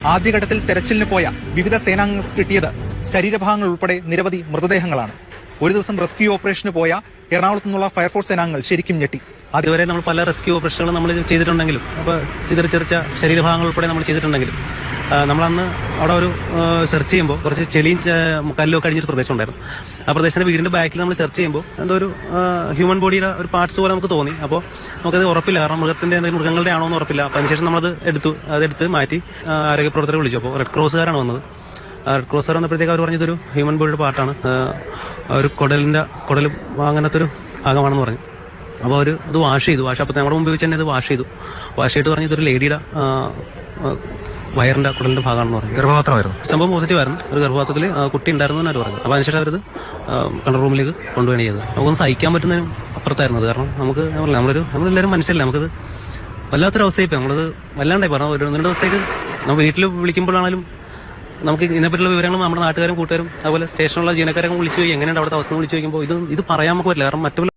ആദ്യഘട്ടത്തിൽ തെരച്ചിലിന് പോയ വിവിധ സേനാംഗങ്ങൾക്ക് കിട്ടിയത് ശരീരഭാഗങ്ങൾ ഉൾപ്പെടെ നിരവധി മൃതദേഹങ്ങളാണ്. ഒരു ദിവസം റെസ്ക്യൂ ഓപ്പറേഷന് പോയ എറണാകുളത്തു നിന്നുള്ള ഫയർഫോഴ്സ് സേനാംഗങ്ങൾ ശരിക്കും ഞെട്ടി. അതുവരെ നമ്മൾ പല റെസ്ക്യൂ ഓപ്പറേഷനുകളും നമ്മൾ ചെയ്തിട്ടുണ്ടെങ്കിലും അപ്പോൾ ചിതറിച്ചെറിച്ച ശരീരഭാഗങ്ങൾ ഉൾപ്പെടെ നമ്മൾ ചെയ്തിട്ടുണ്ടെങ്കിലും നമ്മളന്ന് അവിടെ ഒരു സെർച്ച് ചെയ്യുമ്പോൾ കുറച്ച് ചെളിയും കല്ലൊക്കെ അടിഞ്ഞൊരു പ്രദേശം ഉണ്ടായിരുന്നു. ആ പ്രദേശത്തിന്റെ വീടിന്റെ ബാക്കിൽ നമ്മൾ സെർച്ച് ചെയ്യുമ്പോൾ എന്തോ ഒരു ഹ്യൂമൻ ബോഡിയുടെ ഒരു പാർട്സ് പോലെ നമുക്ക് തോന്നി. അപ്പോൾ നമുക്കത് ഉറപ്പില്ല. കാരണം മൃഗത്തിന്റെ എന്തെങ്കിലും മൃഗങ്ങളുടെ ആണോ എന്ന് ഉറപ്പില്ല. അപ്പം അതിനുശേഷം നമ്മളത് എടുത്തു. അതെടുത്ത് മാറ്റി ആ, ആരോഗ്യ പ്രവർത്തകരെ വിളിച്ചു അപ്പോൾ റെഡ് ക്രോസുകാരാണ് വന്നത്. റെഡ് കാർ വന്നപ്പോഴത്തേക്ക് അവർ പറഞ്ഞതൊരു ഹ്യൂമൻ ബോഡിയുടെ പാർട്ടാണ് ഒരു കുടലിന്റെ കുടൽ അങ്ങനത്തെ ഒരു ഭാഗമാണെന്ന് പറഞ്ഞു. അപ്പോൾ അവർ അത് വാഷ് ചെയ്തു. വാഷ് അപ്പോൾ നമ്മുടെ മുമ്പിൽ വെച്ച് തന്നെ ഇത് വാഷ് ചെയ്തു. വാഷ് ചെയ്തിട്ട് പറഞ്ഞു ഇതൊരു ലേഡിയുടെ വയറിന്റെ കുടലിന്റെ ഭാഗമാണെന്ന് പറഞ്ഞു. ഗർഭപാത്രമായിരുന്നു? സംഭവം പോസിറ്റീവ് ആയിരുന്നു. ഒരു ഗർഭപാത്രത്തിൽ കുട്ടി ഉണ്ടായിരുന്നു എന്നാണ് പറഞ്ഞത്. അപ്പോൾ അതിനുശേഷം അവരത് കൺട്രോൾ റൂമിലേക്ക് കൊണ്ടുപോയി ചെയ്തത്. നമുക്കൊന്ന് സഹിക്കാൻ പറ്റുന്നതിനും അപ്പുറത്തായിരുന്നു കാരണം നമുക്ക് നമ്മളൊരു നമ്മളെല്ലാവരും മനസ്സിലല്ല നമുക്കത് വല്ലാത്തൊരു അവസ്ഥയായി നമ്മളത് വല്ലാണ്ടായി പറഞ്ഞു ഒരു രണ്ട് ദിവസത്തേക്ക് നമ്മൾ വീട്ടിൽ വിളിക്കുമ്പോഴാണെങ്കിലും നമുക്ക് ഇതിനെപ്പറ്റിയുള്ള വിവരങ്ങൾ നമ്മുടെ നാട്ടുകാരും കൂട്ടുകാരും അതുപോലെ സ്റ്റേഷനിലുള്ള ജീവനക്കാരൊക്കെ വിളിച്ചു പോയി എങ്ങനെയാണ് അവിടുത്തെ അവസ്ഥ വിളിച്ചു ചോദിക്കുമ്പോൾ ഇത് ഇത് പറയാൻ നമുക്ക് പറ്റില്ല. കാരണം മറ്റുള്ള